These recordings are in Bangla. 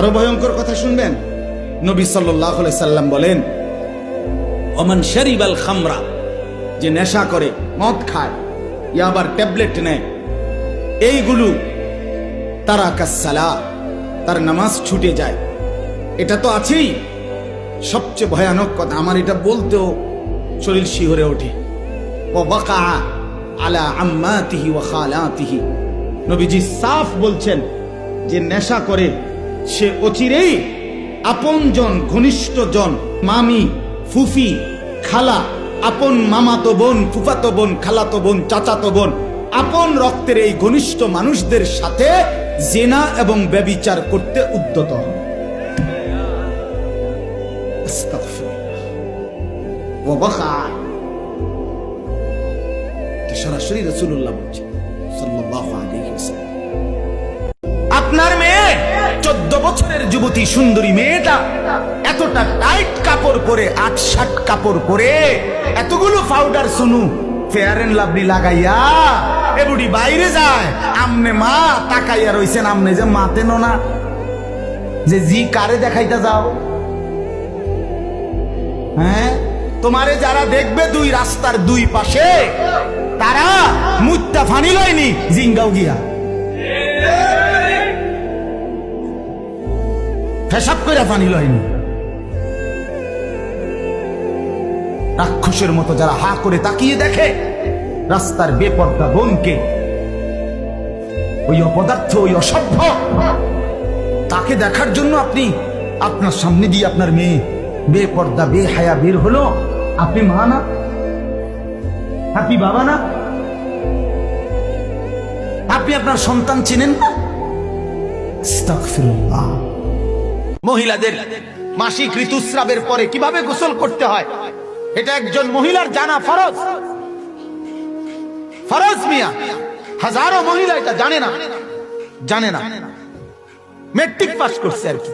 আরও ভয়ঙ্কর কথা শুনবেন? নবী সাল্লাহ সাল্লাম বলেন অমান শরিবাল খামরা যে নেশা করে, মদ খায় আবার ট্যাবলেট নেয়, এইগুলো তারা কাসালা তার নামাজ ছুটে যায়। এটা তো আছেই। সবচেয়ে ভয়ানক কথা, আমার এটা বলতেও শরীর শিহরে ওঠে। আলা আম্মাতিহি ওয়া খালাতিহি। নবীজি সাফ বলছেন যে নেশা করে সে অচিরেই আপনজন ঘনিষ্ঠ জন, মামি, ফুফি, খালা, আপন মামাতো বোন, ফুফাতো বোন, খালাতো বোন, চাচাতো বোন, আপন রক্তের এই ঘনিষ্ঠ মানুষদের সাথে জেনা এবং ব্যবিচার করতে উদ্যত। এটা সরাসরি রসুল্লাহ ওয়াসাল্লাম। আপনার মেয়ে চোদ্দ বছরের যুবতী সুন্দরী মেয়েটা এতটা টাইট কাপড় পরে আট ষাট কাপড় পরে, এতগুলো powder Suno fair and lovely লাগাইয়া এবুড়ি বাইরে যায়। আমনে মা তাকাইয়া রইছেন, আমনে যে মাতেন না। যে জি কারে দেখাইতে যাও? হ্যাঁ? তোমারে যারা দেখবে দুই রাস্তার দুই পাশে, তারা মুত্তা ফানি লয়নি, জিঙ্গাও গিয়া। ফেসাব করে পানি লয়নি রাক্ষসের মতো যারা হা করে তাকিয়ে দেখে, রাস্তার বেপর্দা বোনকে, ওই অপদার্থ, ওই অসভ্য, তাকে দেখার জন্য আপনি আপনার সামনে দিয়ে আপনার মেয়ে বেপর্দা বে হায়া বের হলো। আপনি মা না? আপনি বাবা না? আপনি আপনার সন্তান চেনেন না। মহিলাদের মাসিক ঋতুস্রাবের পরে কীভাবে গোসল করতে হয়? এটা একজন মহিলার জানা ফরজ। ফরজ মিয়া। হাজারো মহিলা এটা জানে না। জানে না। মেট্রিক পাস করছে আর কি।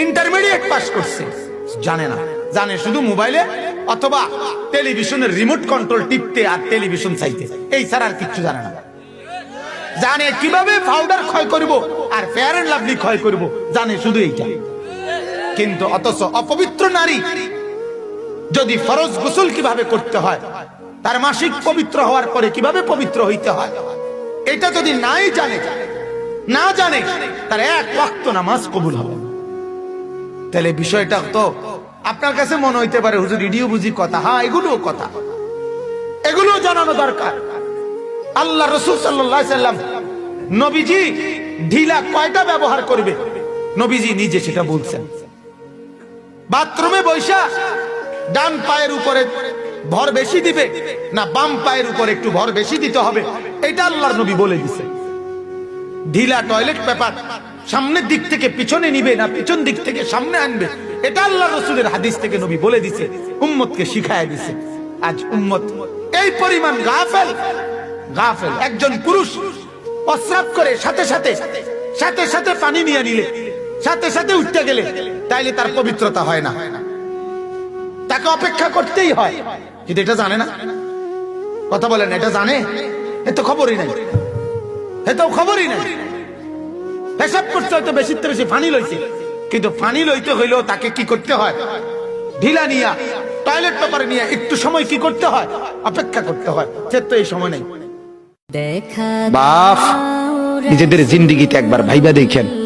ইন্টারমিডিয়েট পাস করছে। জানে না। জানে শুধু মোবাইলে অথবা টেলিভিশনের রিমোট কন্ট্রোল টিপতে আর টেলিভিশন চাইতে। এই ছাড়া আর কিচ্ছু জানে না। জানে কীভাবে পাউডার ক্ষয় করব আর ফেয়ার লাভলি ক্ষয় করব। জানে শুধু এইটা। কিন্তু অথচ অপবিত্র নারী যদি ফরজ গোসল কীভাবে করতে হয়, তার মাসিক পবিত্র হওয়ার পরে কীভাবে পবিত্র হইতে হয়? এটা যদি নাই জানে, না জানে, তার এক ওয়াক্ত নামাজ কবুল হবে তাহলে বিষয়টা তো আপনার কাছে মনে হইতে পারে, হুজুর ইডিও বুঝি কথা। হ্যাঁ এগুলোও কথা। এগুলো জানানো দরকার। আল্লাহ রসুল সাল্লাম নবীজি ঢিলা কয়টা ব্যবহার করবে? নবীজি নিজে সেটা বলছেন। বাথরুমে বৈশা, ডান পায়ের উপরে ভর বেশি দিবে, না বাম পায়ের উপরে একটু ভর বেশি দিতে হবে। এটা আল্লাহর নবী বলে দিছে। ঢিলা টয়লেট পেপার সামনের দিক থেকে পিছনে নিবে না পিছন দিক থেকে সামনে আনবে। এটা আল্লাহ রসুলের হাদিস থেকে নবী বলে দিছে, উম্মতকে শিখায় দিছে। আজ উম্মত এই পরিমাণ গাফেল গাফেল। একজন পুরুষ প্রস্রাব করে সাথে সাথে সাথে সাথে পানি নিয়ে নিলে। সাথে সাথে উঠতে গেলে তাইলে তার পবিত্রতা হয় না। তাকে অপেক্ষা করতেই হয়। কিন্তু এটা জানে না। কথা বলেন এটা জানে? এ তো খবরই নাই। এ তো খবরই নাই। পেশাব করতে হয়তো বেশি বেশি ফানি লইছে। কিন্তু ফানি লইতে হইলেও তাকে কি করতে হয়? ঢিলা নিয়া টয়লেট পেপারে নিয়ে একটু সময় কি করতে হয়? অপেক্ষা করতে হয়। সে তো এই সময় নেই। দেখা বাপ নিজেদের জিন্দিগিতে একবার ভাইবা দেখেন।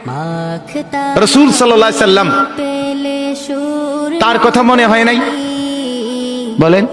রসুল সাল্লাম তার কথা মনে হয় নাই? বলেন।